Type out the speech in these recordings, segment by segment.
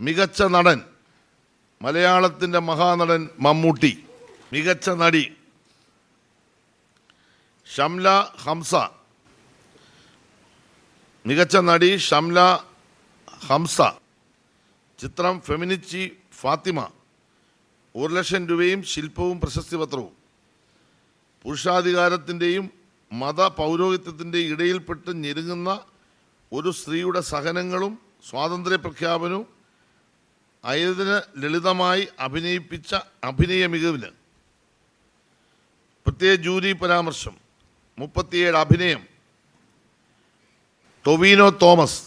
മികച്ച നടൻ മലയാളത്തിന്റെ മഹാനടൻ മമ്മൂട്ടി. മികച്ച നടി ഷംല ഹംസ. മികച്ച നടി ഷംല ഹംസ. ചിത്രം ഫെമിനിച്ചി ഫാത്തിമ. ഒരു ലക്ഷം രൂപയും ശില്പവും പ്രശസ്തി പത്രവും പുരുഷാധികാരത്തിന്റെയും മത പൗരോഹിത്യത്തിന്റെയും ഇടയിൽപ്പെട്ട് ഞെരുങ്ങുന്ന ഒരു സ്ത്രീയുടെ സഹനങ്ങളും സ്വാതന്ത്ര്യ പ്രഖ്യാപനവും അയതിന് ലളിതമായി അഭിനയിപ്പിച്ച അഭിനയ മികവിന്. പ്രത്യേക ജൂരി പരാമർശം. മുപ്പത്തിയേഴ് അഭിനയം. ടൊവീനോ തോമസ്.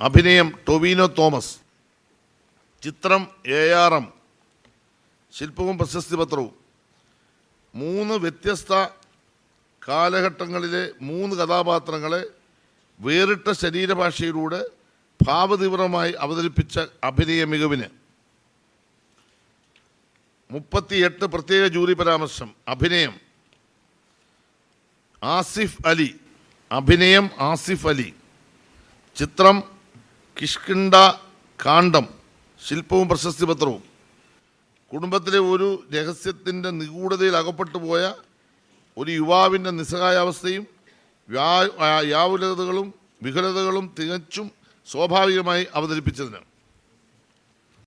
അഭിനയം ടൊവീനോ തോമസ്. ചിത്രം എ ആർ എം. ശില്പവും പ്രശസ്തി പത്രവും. മൂന്ന് വ്യത്യസ്ത കാലഘട്ടങ്ങളിലെ മൂന്ന് കഥാപാത്രങ്ങളെ വേറിട്ട ശരീരഭാഷയിലൂടെ ഭാവതീവ്രമായി അവതരിപ്പിച്ച അഭിനയ മികവിന് മുപ്പത്തിയെട്ട് പ്രത്യേക ജൂറി പരാമർശം അഭിനയം. ആസിഫ് അലി അഭിനയം ആസിഫ് അലി. ചിത്രം കിഷ്കിണ്ട കാണ്ഡം ശില്പവും പ്രശസ്തി പത്രവും. കുടുംബത്തിലെ ഒരു രഹസ്യത്തിന്റെ നിഗൂഢതയിൽ അകപ്പെട്ടു പോയ ഒരു യുവാവിന്റെ നിസ്സഹായാവസ്ഥയും വ്യാ വ്യാകുലതകളും വികലതകളും തികച്ചും സ്വാഭാവികമായി അവതരിപ്പിച്ചതിന്.